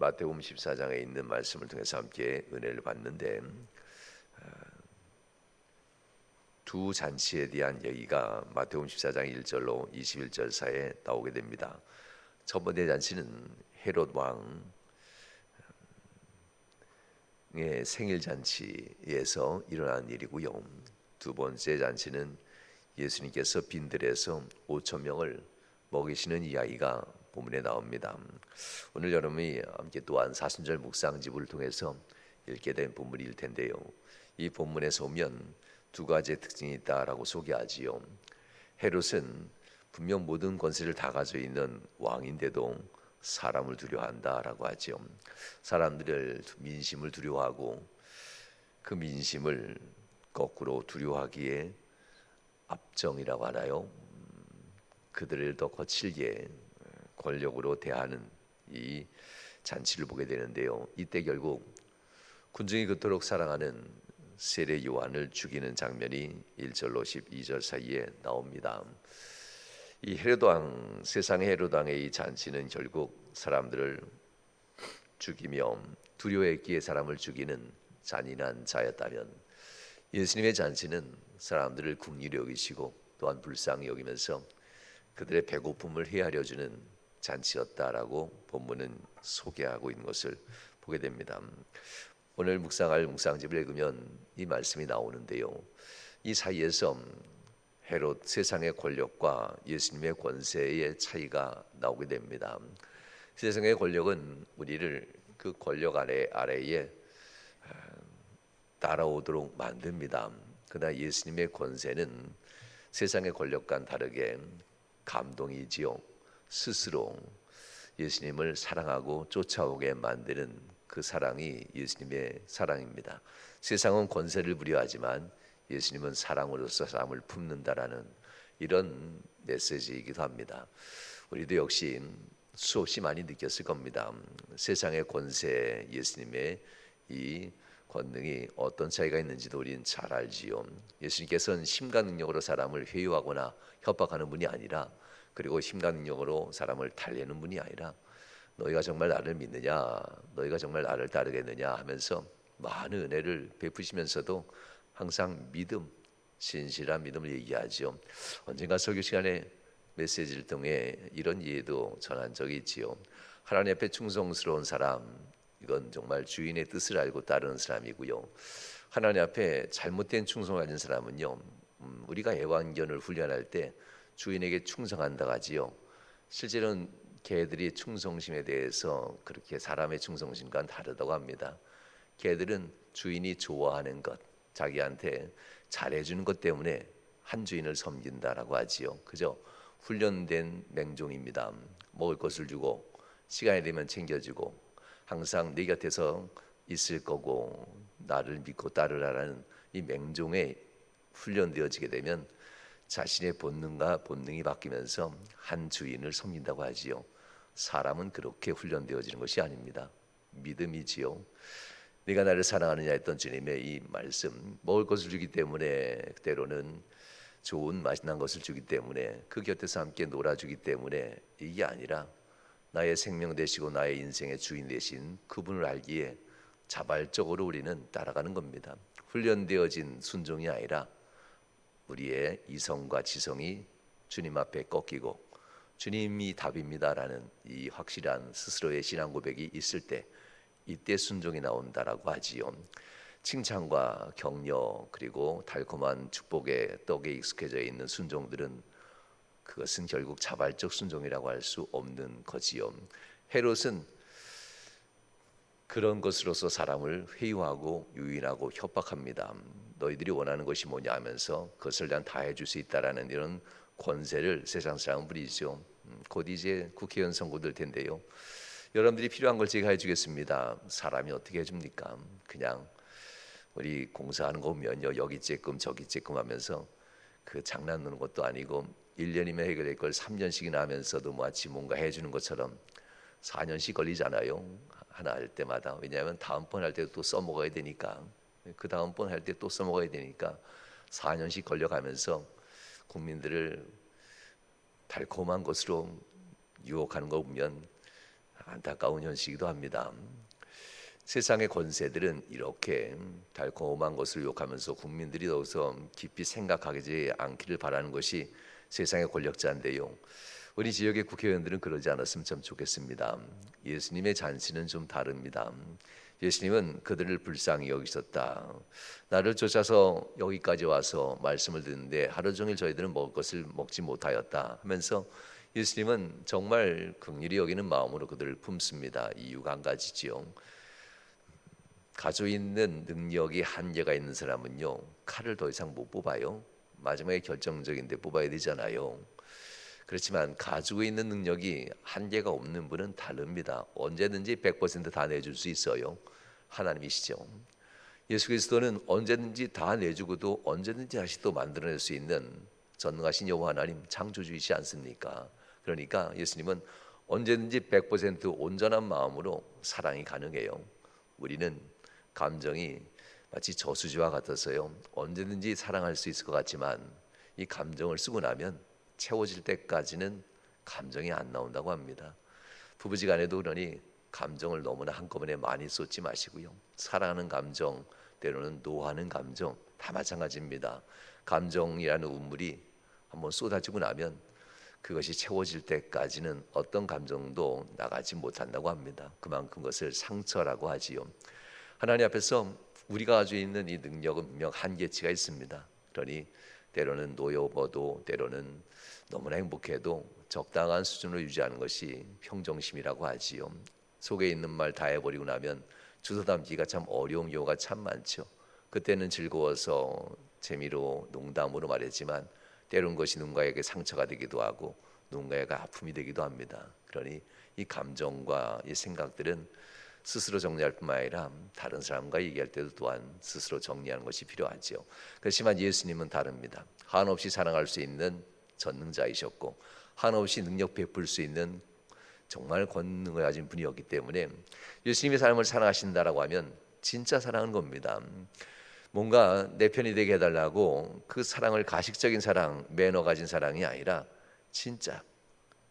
마태복음 14장에 있는 말씀을 통해서 함께 은혜를 받는데 두 잔치에 대한 얘기가 마태복음 14장 1절로 21절 사이에 나오게 됩니다. 첫 번째 잔치는 헤롯 왕의 생일 잔치에서 일어난 일이고요. 두 번째 잔치는 예수님께서 빈들에서 5천 명을 먹이시는 이야기가 본문에 나옵니다. 오늘 여러분이 함께 또한 사순절 묵상집을 통해서 읽게 된 본문일 텐데요. 이 본문에서 보면 두 가지의 특징이 있다라고 소개하지요. 헤롯은 분명 모든 권세를 다 가지고 있는 왕인데도 사람을 두려워한다라고 하죠. 사람들을 민심을 두려워하고 그 민심을 거꾸로 두려워하기에 압정이라고 하나요? 그들을 더 거칠게 권력으로 대하는 이 잔치를 보게 되는데요. 이때 결국 군중이 그토록 사랑하는 세례 요한을 죽이는 장면이 1절로 12절 사이에 나옵니다. 이 헤로드 왕 세상의 헤로드 왕의 이 잔치는 결국 사람들을 죽이며 두려워했기에 사람을 죽이는 잔인한 자였다면 예수님의 잔치는 사람들을 국리히 여기시고 또한 불쌍히 여기면서 그들의 배고픔을 헤아려 주는 잔치였다라고 본문은 소개하고 있는 것을 보게 됩니다. 오늘 묵상할 묵상집을 읽으면 이 말씀이 나오는데요. 이 사이에서 헤롯 세상의 권력과 예수님의 권세의 차이가 나오게 됩니다. 세상의 권력은 우리를 그 권력 아래 아래에 따라오도록 만듭니다. 그러나 예수님의 권세는 세상의 권력과는 다르게 감동이지요. 스스로 예수님을 사랑하고 쫓아오게 만드는 그 사랑이 예수님의 사랑입니다. 세상은 권세를 부려하지만 예수님은 사랑으로서 사람을 품는다라는 이런 메시지이기도 합니다. 우리도 역시 수없이 많이 느꼈을 겁니다. 세상의 권세, 예수님의 이 권능이 어떤 차이가 있는지도 우리는 잘 알지요. 예수님께서는 심과 능력으로 사람을 회유하거나 협박하는 분이 아니라 그리고 힘과 능력으로 사람을 달래는 분이 아니라 너희가 정말 나를 믿느냐 너희가 정말 나를 따르겠느냐 하면서 많은 은혜를 베푸시면서도 항상 믿음 신실한 믿음을 얘기하지요 언젠가 설교 시간에 메시지를 통해 이런 이해도 전한 적이 있지요. 하나님 앞에 충성스러운 사람 이건 정말 주인의 뜻을 알고 따르는 사람이고요. 하나님 앞에 잘못된 충성을 가진 사람은요 음, 우리가 애완견을 훈련할 때 주인에게 충성한다 하지요. 실제로는 개들이 충성심에 대해서 그렇게 사람의 충성심과는 다르다고 합니다. 개들은 주인이 좋아하는 것, 자기한테 잘해주는 것 때문에 한 주인을 섬긴다라고 하지요. 그죠? 훈련된 맹종입니다. 먹을 것을 주고 시간이 되면 챙겨주고 항상 네 곁에서 있을 거고 나를 믿고 따르라라는 이 맹종에 훈련되어지게 되면 자신의 본능과 본능이 바뀌면서 한 주인을 섬긴다고 하지요. 사람은 그렇게 훈련되어지는 것이 아닙니다. 믿음이지요. 네가 나를 사랑하느냐 했던 주님의 이 말씀 먹을 것을 주기 때문에 때로는 좋은 맛있는 것을 주기 때문에 그 곁에서 함께 놀아주기 때문에 이게 아니라 나의 생명 되시고 나의 인생의 주인 되신 그분을 알기에 자발적으로 우리는 따라가는 겁니다. 훈련되어진 순종이 아니라 우리의 이성과 지성이 주님 앞에 꺾이고 주님이 답입니다라는 이 확실한 스스로의 신앙 고백이 있을 때 이때 순종이 나온다라고 하지요. 칭찬과 격려 그리고 달콤한 축복의 떡에 익숙해져 있는 순종들은 그것은 결국 자발적 순종이라고 할 수 없는 거지요. 헤롯은 그런 것으로서 사람을 회유하고 유인하고 협박합니다. 너희들이 원하는 것이 뭐냐 하면서 그것을 난 다 해줄 수 있다라는 이런 권세를 세상 사람 부리죠. 음, 곧 이제 국회의원 선거 될 텐데요. 여러분들이 필요한 걸 제가 해주겠습니다. 사람이 어떻게 해줍니까? 그냥 우리 공사하는 거 보면요 여기 쬐끔 저기 쬐끔 하면서 그 장난 노는 것도 아니고 1년이면 해결될 걸 3년씩이나 하면서도 마치 뭔가 해주는 것처럼 4년씩 걸리잖아요. 하나 할 때마다 왜냐하면 다음번 할 때도 또 써먹어야 되니까 그 다음번 할 때 또 써먹어야 되니까 4년씩 걸려가면서 국민들을 달콤한 것으로 유혹하는 거 보면 안타까운 현실이기도 합니다. 세상의 권세들은 이렇게 달콤한 것을 욕하면서 국민들이 더서 깊이 생각하지 않기를 바라는 것이 세상의 권력자인데요. 우리 지역의 국회의원들은 그러지 않았으면 참 좋겠습니다. 예수님의 잔치는 좀 다릅니다. 예수님은 그들을 불쌍히 여기셨다. 나를 쫓아서 여기까지 와서 말씀을 듣는데 하루 종일 저희들은 먹을 것을 먹지 못하였다 하면서 예수님은 정말 긍휼히 여기는 마음으로 그들을 품습니다. 이유가 한 가지지요. 가지고 있는 능력이 한계가 있는 사람은요 칼을 더 이상 못 뽑아요. 마지막에 결정적인데 뽑아야 되잖아요. 그렇지만 가지고 있는 능력이 한계가 없는 분은 다릅니다. 언제든지 100%다 내줄 수 있어요. 하나님이시죠. 예수 그리스도는 언제든지 다 내주고도 언제든지 다시 또 만들어낼 수 있는 전능하신 여호와 하나님 창조주이시 않습니까? 그러니까 예수님은 언제든지 100% 온전한 마음으로 사랑이 가능해요. 우리는 감정이 마치 저수지와 같아서요. 언제든지 사랑할 수 있을 것 같지만 이 감정을 쓰고 나면 채워질 때까지는 감정이 안 나온다고 합니다. 부부지간에도 그러니 감정을 너무나 한꺼번에 많이 쏟지 마시고요. 사랑하는 감정, 때로는 노하는 감정 다 마찬가지입니다. 감정이라는 우물이 한번 쏟아지고 나면 그것이 채워질 때까지는 어떤 감정도 나가지 못한다고 합니다. 그만큼 그것을 상처라고 하지요. 하나님 앞에서 우리가 가지고 있는 이 능력은 분명 한계치가 있습니다. 그러니 때로는 노여워도 때로는 너무나 행복해도 적당한 수준으로 유지하는 것이 평정심이라고 하지요. 속에 있는 말 다 해버리고 나면 주워 담기가 참 어려운 경우가 참 많죠. 그때는 즐거워서 재미로 농담으로 말했지만 때론 것이 누군가에게 상처가 되기도 하고 누군가에게 아픔이 되기도 합니다. 그러니 이 감정과 이 생각들은 스스로 정리할 뿐만 아니라 다른 사람과 얘기할 때도 또한 스스로 정리하는 것이 필요하지요. 그렇지만 예수님은 다릅니다. 한없이 사랑할 수 있는 전능자이셨고 한없이 능력 베풀 수 있는 정말 권능을 가진 분이었기 때문에 예수님의 삶을 사랑하신다라고 하면 진짜 사랑은 겁니다. 뭔가 내 편이 되게 해달라고 그 사랑을 가식적인 사랑, 매너 가진 사랑이 아니라 진짜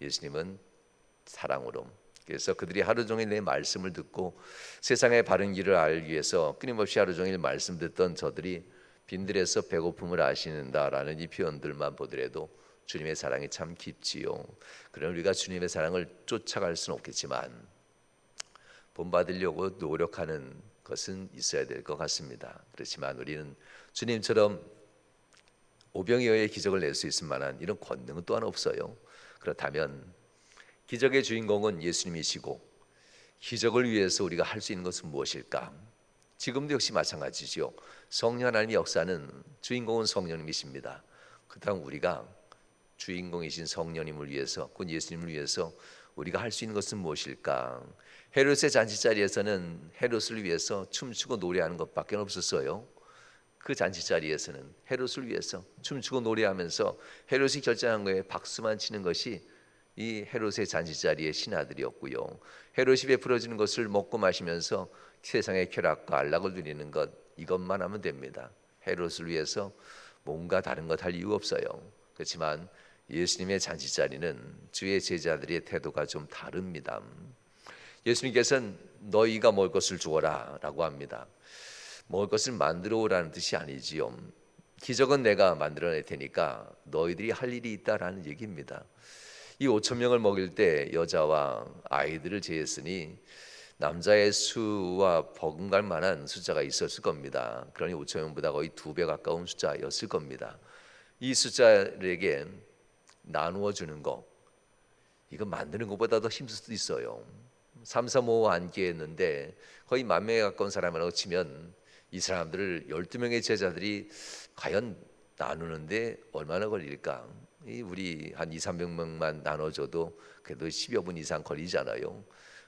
예수님은 사랑으로 그래서 그들이 하루 종일 내 말씀을 듣고 세상의 바른 길을 알기 위해서 끊임없이 하루 종일 말씀 듣던 저들이 빈들에서 배고픔을 아시는다라는 이 표현들만 보더라도 주님의 사랑이 참 깊지요. 그럼 우리가 주님의 사랑을 쫓아갈 수는 없겠지만 본받으려고 노력하는 것은 있어야 될 것 같습니다. 그렇지만 우리는 주님처럼 오병이어의 기적을 낼 수 있을 만한 이런 권능은 또한 없어요. 그렇다면 기적의 주인공은 예수님이시고 기적을 위해서 우리가 할 수 있는 것은 무엇일까? 지금도 역시 마찬가지죠. 성령 하나님의 역사는 주인공은 성령님이십니다. 그다음 우리가 주인공이신 성령님을 위해서, 곧 예수님을 위해서 우리가 할 수 있는 것은 무엇일까? 헤롯의 잔치 자리에서는 헤롯을 위해서 춤추고 노래하는 것밖에 없었어요. 그 잔치 자리에서는 헤롯을 위해서 춤추고 노래하면서 헤롯이 결정한 거에 박수만 치는 것이 이 헤롯의 잔치 자리의 신하들이었고요. 헤롯이 베풀어지는 것을 먹고 마시면서 세상의 쾌락과 안락을 누리는 것 이것만 하면 됩니다. 헤롯을 위해서 뭔가 다른 것 할 이유 없어요. 그렇지만 예수님의 잔치 자리는 주의 제자들의 태도가 좀 다릅니다. 예수님께서는 너희가 먹을 것을 주어라라고 합니다. 먹을 것을 만들어 오라는 뜻이 아니지요. 기적은 내가 만들어낼 테니까 너희들이 할 일이 있다라는 얘기입니다. 이 5천 명을 먹일 때 여자와 아이들을 제했으니 남자의 수와 버금갈 만한 숫자가 있었을 겁니다. 그러니 5천 명보다 거의 두 배 가까운 숫자였을 겁니다. 이 숫자에게 나누어 주는 거 이거 만드는 것보다 더 힘들 수도 있어요. 3, 3, 5 안기했는데 거의 만 명에 가까운 사람이라고 치면 이 사람들을 12명의 제자들이 과연 나누는데 얼마나 걸릴까? 우리 한 2, 300명만 나눠줘도 그래도 10여 분 이상 걸리잖아요.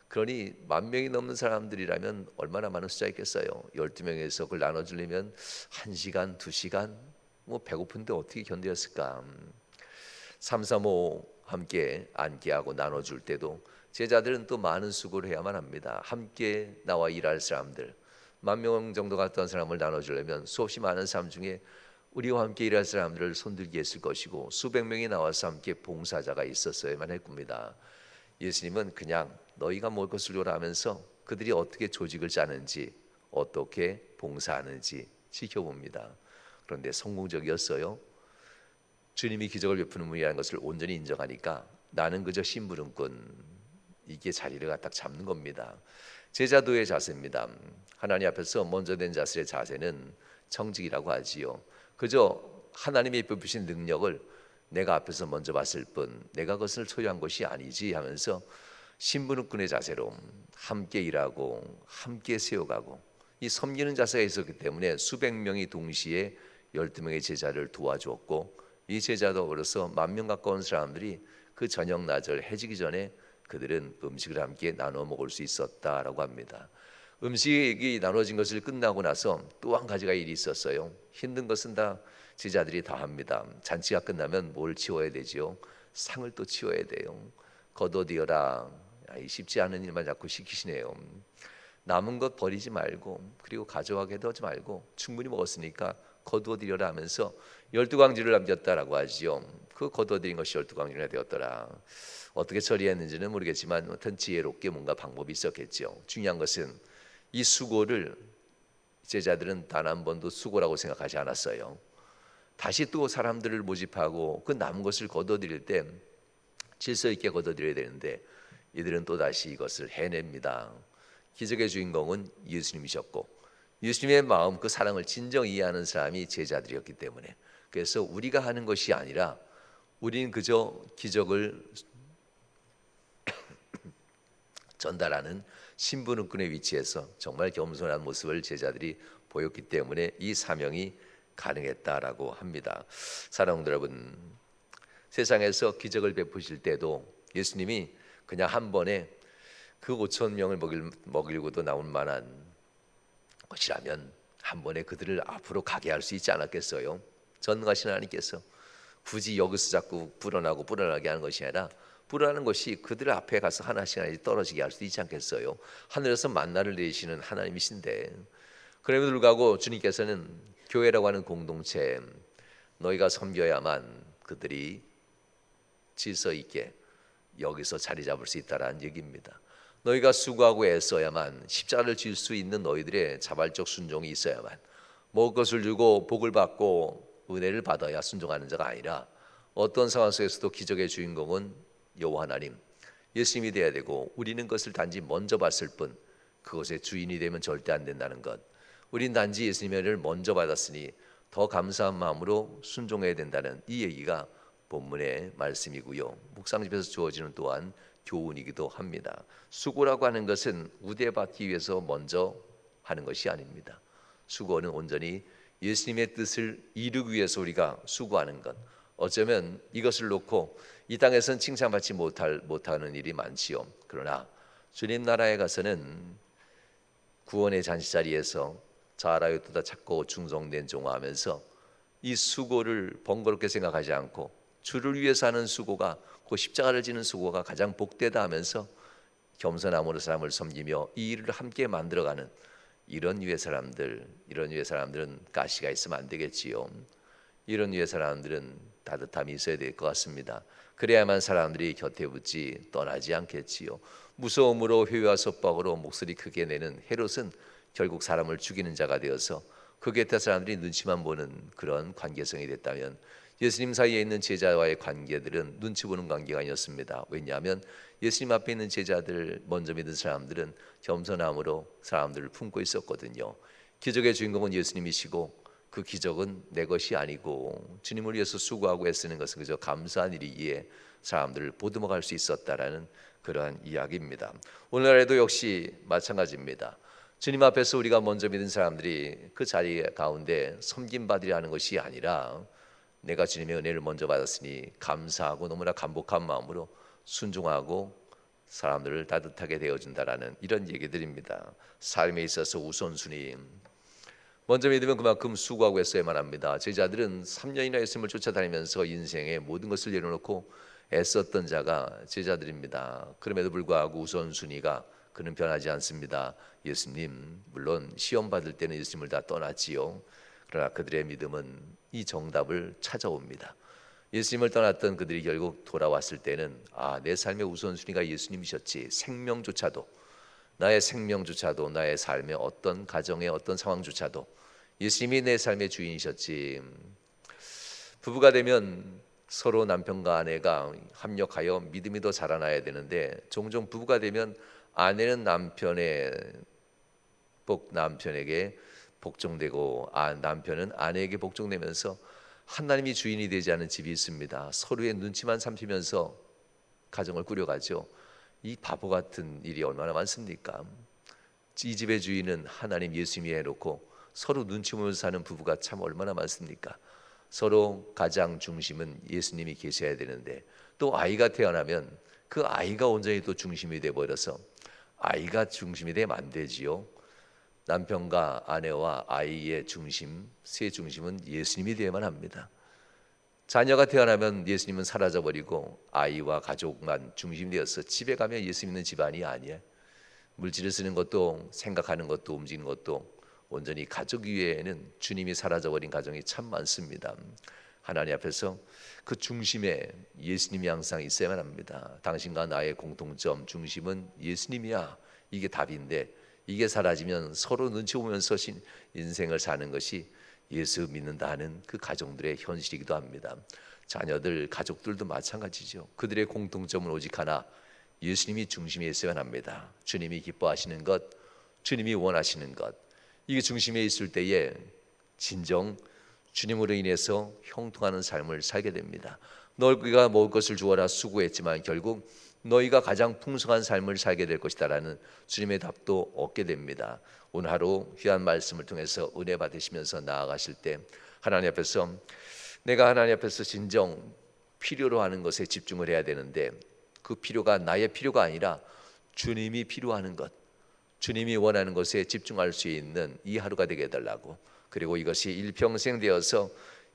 그러니 만 명이 넘는 사람들이라면 얼마나 많은 숫자있겠어요. 12명에서 그걸 나눠주려면 1시간, 2시간 뭐 배고픈데 어떻게 견뎠을까? 3, 3, 5 함께 앉게하고 나눠줄 때도 제자들은 또 많은 수고를 해야만 합니다. 함께 나와 일할 사람들 만 명 정도 갔던 사람을 나눠주려면 수없이 많은 사람 중에 우리와 함께 일할 사람들을 손들게 했을 것이고 수백 명이 나와서 함께 봉사자가 있었어야만 할 겁니다. 예수님은 그냥 너희가 먹을 것을 줘라 하면서 그들이 어떻게 조직을 짜는지 어떻게 봉사하는지 지켜봅니다. 그런데 성공적이었어요. 주님이 기적을 베푸는 분이라는 것을 온전히 인정하니까 나는 그저 심부름꾼 이게 자리를 딱 잡는 겁니다. 제자도의 자세입니다. 하나님 앞에서 먼저 된 자세의 자세는 정직이라고 하지요. 그저 하나님이 베푸신 능력을 내가 앞에서 먼저 봤을 뿐 내가 그것을 소유한 것이 아니지 하면서 신부름꾼의 자세로 함께 일하고 함께 세워가고 이 섬기는 자세가 있었기 때문에 수백 명이 동시에 열두 명의 제자를 도와주었고 이 제자도 어려서 만 명 가까운 사람들이 그 저녁 낮을 해지기 전에 그들은 음식을 함께 나눠 먹을 수 있었다라고 합니다. 음식이 나눠진 것을 끝나고 나서 또 한 가지가 일이 있었어요. 힘든 것은 다 제자들이 다 합니다. 잔치가 끝나면 뭘 치워야 되지요? 상을 또 치워야 돼요. 걷어디어라. 쉽지 않은 일만 자꾸 시키시네요. 남은 것 버리지 말고 그리고 가져가게도 하지 말고 충분히 먹었으니까 거두어드려라 하면서 열두 광지를 남겼다라고 하지요. 그 거두어드린 것이 열두 광지가 되었더라. 어떻게 처리했는지는 모르겠지만 어떤 지혜롭게 뭔가 방법이 있었겠죠. 중요한 것은 이 수고를 제자들은 단 한 번도 수고라고 생각하지 않았어요. 다시 또 사람들을 모집하고 그 남은 것을 거둬들일 때 질서 있게 거둬들여야 되는데 이들은 또 다시 이것을 해냅니다. 기적의 주인공은 예수님이셨고 예수님의 마음 그 사랑을 진정 이해하는 사람이 제자들이었기 때문에 그래서 우리가 하는 것이 아니라 우리는 그저 기적을 전달하는 신부는꾼의 위치에서 정말 겸손한 모습을 제자들이 보였기 때문에 이 사명이 가능했다라고 합니다. 사랑하는 여러분, 세상에서 기적을 베푸실 때도 예수님이 그냥 한 번에 그 5천 명을 먹일, 먹이고도 나온 만한 것이라면 한 번에 그들을 앞으로 가게 할 수 있지 않았겠어요? 전능하신 하나님께서 굳이 여기서 자꾸 불어나고 불어나게 하는 것이 아니라 불어나는 것이 그들 앞에 가서 하나씩 하나씩 떨어지게 할 수도 있지 않겠어요? 하늘에서 만나를 내시는 하나님이신데 그럼에도 불구하고 주님께서는 교회라고 하는 공동체 너희가 섬겨야만 그들이 질서 있게 여기서 자리 잡을 수 있다라는 얘기입니다. 너희가 수고하고 애써야만 십자가를 질 수 있는 너희들의 자발적 순종이 있어야만 먹을 것을 주고 복을 받고 은혜를 받아야 순종하는 자가 아니라 어떤 상황 속에서도 기적의 주인공은 여호와 하나님 예수님이 되어야 되고 우리는 것을 단지 먼저 봤을 뿐 그것의 주인이 되면 절대 안 된다는 것. 우린 단지 예수님의 을 먼저 받았으니 더 감사한 마음으로 순종해야 된다는 이 얘기가 본문의 말씀이고요. 묵상집에서 주어지는 또한 교훈이기도 합니다. 수고라고 하는 것은 우대받기 위해서 먼저 하는 것이 아닙니다. 수고는 온전히 예수님의 뜻을 이루기 위해서 우리가 수고하는 것. 어쩌면 이것을 놓고 이 땅에선 칭찬받지 못할 못하는 일이 많지요. 그러나 주님 나라에 가서는 구원의 잔치자리에서 잘하였다 찾고 충성된 종하면서 이 수고를 번거롭게 생각하지 않고 주를 위해서 하는 수고가 그 십자가를 지는 수고가 가장 복되다 하면서 겸손함으로 사람을 섬기며 이 일을 함께 만들어가는 이런 유의 사람들, 이런 유의 사람들은 가시가 있으면 안 되겠지요. 이런 유의 사람들은 따뜻함이 있어야 될 것 같습니다. 그래야만 사람들이 곁에 붙지 떠나지 않겠지요. 무서움으로 회와 속박으로 목소리 크게 내는 헤롯은 결국 사람을 죽이는 자가 되어서 그 곁에 사람들이 눈치만 보는 그런 관계성이 됐다면 예수님 사이에 있는 제자와의 관계들은 눈치 보는 관계가 아니었습니다. 왜냐하면 예수님 앞에 있는 제자들 먼저 믿은 사람들은 겸손함으로 사람들을 품고 있었거든요. 기적의 주인공은 예수님이시고 그 기적은 내 것이 아니고 주님을 위해서 수고하고 애쓰는 것은 그저 감사한 일이기에 사람들을 보듬어 갈 수 있었다라는 그러한 이야기입니다. 오늘날에도 역시 마찬가지입니다. 주님 앞에서 우리가 먼저 믿은 사람들이 그 자리 가운데 섬김 받으려 는 것이 아니라 내가 주님의 은혜를 먼저 받았으니 감사하고 너무나 감복한 마음으로 순종하고 사람들을 따뜻하게 되어준다라는 이런 얘기들입니다. 삶에 있어서 우선순위 먼저 믿으면 그만큼 수고하고 했어야만 합니다. 제자들은 3년이나 예수님을 쫓아다니면서 인생의 모든 것을 내려놓고 애썼던 자가 제자들입니다. 그럼에도 불구하고 우선순위가 그는 변하지 않습니다. 예수님 물론 시험 받을 때는 예수님을 다 떠났지요. 그러나 그들의 믿음은 이 정답을 찾아옵니다. 예수님을 떠났던 그들이 결국 돌아왔을 때는 아, 내 삶의 우선순위가 예수님이셨지. 생명조차도 나의 생명조차도 나의 삶의 어떤 가정의 어떤 상황조차도 예수님이 내 삶의 주인이셨지. 부부가 되면 서로 남편과 아내가 합력하여 믿음이 더 자라나야 되는데 종종 부부가 되면 아내는 남편의 복 남편에게 복종되고 아, 남편은 아내에게 복종되면서 하나님이 주인이 되지 않은 집이 있습니다. 서로의 눈치만 삼키면서 가정을 꾸려가죠. 이 바보 같은 일이 얼마나 많습니까? 이 집의 주인은 하나님 예수님이 해놓고 서로 눈치 보면서 사는 부부가 참 얼마나 많습니까? 서로 가장 중심은 예수님이 계셔야 되는데 또 아이가 태어나면 그 아이가 온전히 또 중심이 돼 버려서 아이가 중심이 되면 안 되지요. 남편과 아내와 아이의 중심, 세 중심은 예수님이 되어야만 합니다. 자녀가 태어나면 예수님은 사라져 버리고 아이와 가족만 중심이 되어서 집에 가면 예수님 있는 집안이 아니에요. 물질을 쓰는 것도 생각하는 것도 움직이는 것도 온전히 가족 위에는 주님이 사라져 버린 가정이 참 많습니다. 하나님 앞에서 그 중심에 예수님이 항상 있어야만 합니다. 당신과 나의 공통점 중심은 예수님이야. 이게 답인데 이게 사라지면 서로 눈치 보면서 인생을 사는 것이 예수 믿는다 하는 그 가정들의 현실이기도 합니다. 자녀들, 가족들도 마찬가지죠. 그들의 공통점은 오직 하나, 예수님이 중심에 있어야 합니다. 주님이 기뻐하시는 것, 주님이 원하시는 것, 이게 중심에 있을 때에 진정 주님으로 인해서 형통하는 삶을 살게 됩니다. 너희가 먹을 것을 주어라 수고했지만 결국 너희가 가장 풍성한 삶을 살게 될 것이다라는 주님의 답도 얻게 됩니다. 오늘 하루 귀한 말씀을 통해서 은혜 받으시면서 나아가실 때 하나님 앞에서 내가 하나님 앞에서 진정 필요로 하는 것에 집중을 해야 되는데 그 필요가 나의 필요가 아니라 주님이 필요하는 것, 주님이 원하는 것에 집중할 수 있는 이 하루가 되게 해달라고 그리고 이것이 일평생 되어서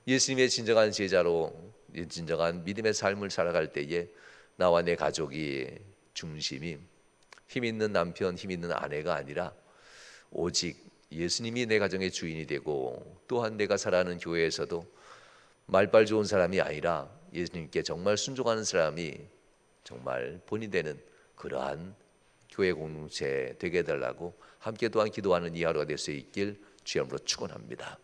예수님의 진정한 제자로 진정한 믿음의 삶을 살아갈 때에 나와 내 가족이 중심이 힘 있는 남편, 힘 있는 아내가 아니라 오직 예수님이 내 가정의 주인이 되고 또한 내가 살아가는 교회에서도 말빨 좋은 사람이 아니라 예수님께 정말 순종하는 사람이 정말 본이 되는 그러한 교회 공동체 되게 해달라고 함께 또한 기도하는 이 하루가 될 수 있길 주여으로 축원합니다.